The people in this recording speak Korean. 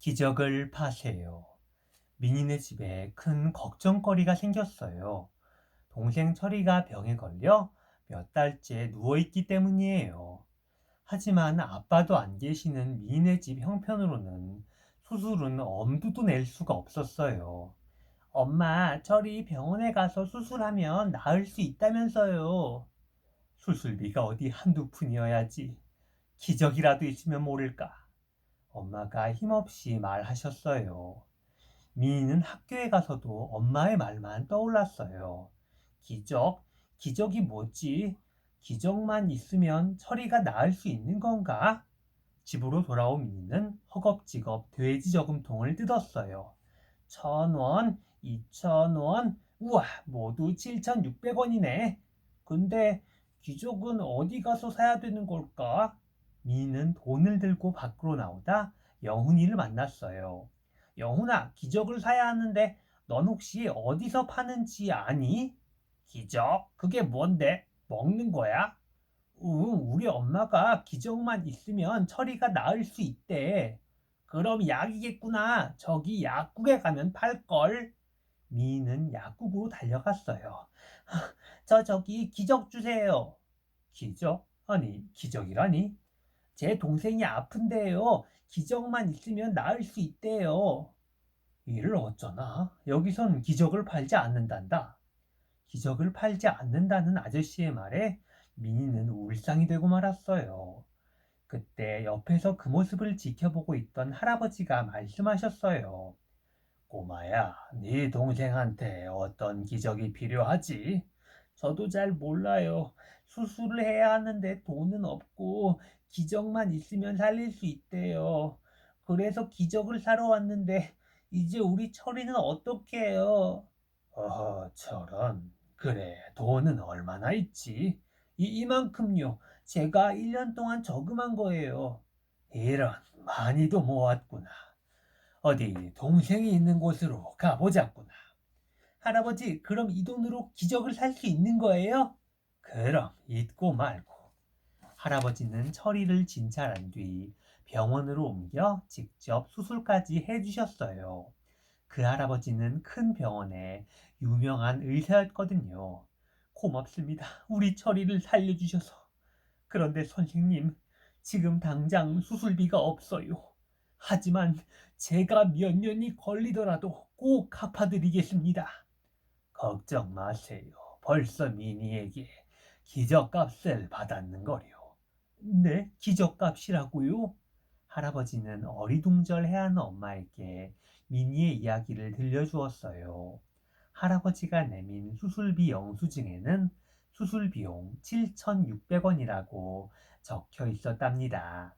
기적을 파세요. 민희네 집에 큰 걱정거리가 생겼어요. 동생 철이가 병에 걸려 몇 달째 누워있기 때문이에요. 하지만 아빠도 안 계시는 민희네 집 형편으로는 수술은 엄두도 낼 수가 없었어요. 엄마, 철이 병원에 가서 수술하면 나을 수 있다면서요. 수술비가 어디 한두 푼이어야지. 기적이라도 있으면 모를까. 엄마가 힘없이 말하셨어요. 미인은 학교에 가서도 엄마의 말만 떠올랐어요. 기적? 기적이 뭐지? 기적만 있으면 철이가 나을 수 있는 건가? 집으로 돌아온 미인은 허겁지겁 돼지 저금통을 뜯었어요. 천 원, 이천 원, 우와, 모두 7,600원이네. 근데 기적은 어디 가서 사야 되는 걸까? 미인은 돈을 들고 밖으로 나오다 영훈이를 만났어요. 영훈아, 기적을 사야 하는데 넌 혹시 어디서 파는지 아니? 기적? 그게 뭔데? 먹는 거야? 응, 우리 엄마가 기적만 있으면 철이가 나을 수 있대. 그럼 약이겠구나. 저기 약국에 가면 팔걸. 미인은 약국으로 달려갔어요. 저 저기 기적 주세요. 기적? 아니, 기적이라니? 제 동생이 아픈데요. 기적만 있으면 나을 수 있대요. 이를 어쩌나? 여기선 기적을 팔지 않는단다. 기적을 팔지 않는다는 아저씨의 말에 미니는 울상이 되고 말았어요. 그때 옆에서 그 모습을 지켜보고 있던 할아버지가 말씀하셨어요. 꼬마야, 네 동생한테 어떤 기적이 필요하지? 저도 잘 몰라요. 수술을 해야 하는데 돈은 없고 기적만 있으면 살릴 수 있대요. 그래서 기적을 사러 왔는데 이제 우리 철이는 어떻게 해요? 어허, 저런. 그래, 돈은 얼마나 있지? 이, 이만큼요. 제가 1년 동안 저금한 거예요. 이런, 많이도 모았구나. 어디 동생이 있는 곳으로 가보자꾸나. 할아버지, 그럼 이 돈으로 기적을 살 수 있는 거예요? 그럼 잊고 말고. 할아버지는 철이를 진찰한 뒤 병원으로 옮겨 직접 수술까지 해주셨어요. 그 할아버지는 큰 병원의 유명한 의사였거든요. 고맙습니다. 우리 철이를 살려주셔서. 그런데 선생님, 지금 당장 수술비가 없어요. 하지만 제가 몇 년이 걸리더라도 꼭 갚아드리겠습니다. 걱정 마세요. 벌써 미니에게 기적값을 받았는 거요. 네, 기적값이라고요? 할아버지는 어리둥절해하는 엄마에게 미니의 이야기를 들려주었어요. 할아버지가 내민 수술비 영수증에는 수술비용 7,600원이라고 적혀 있었답니다.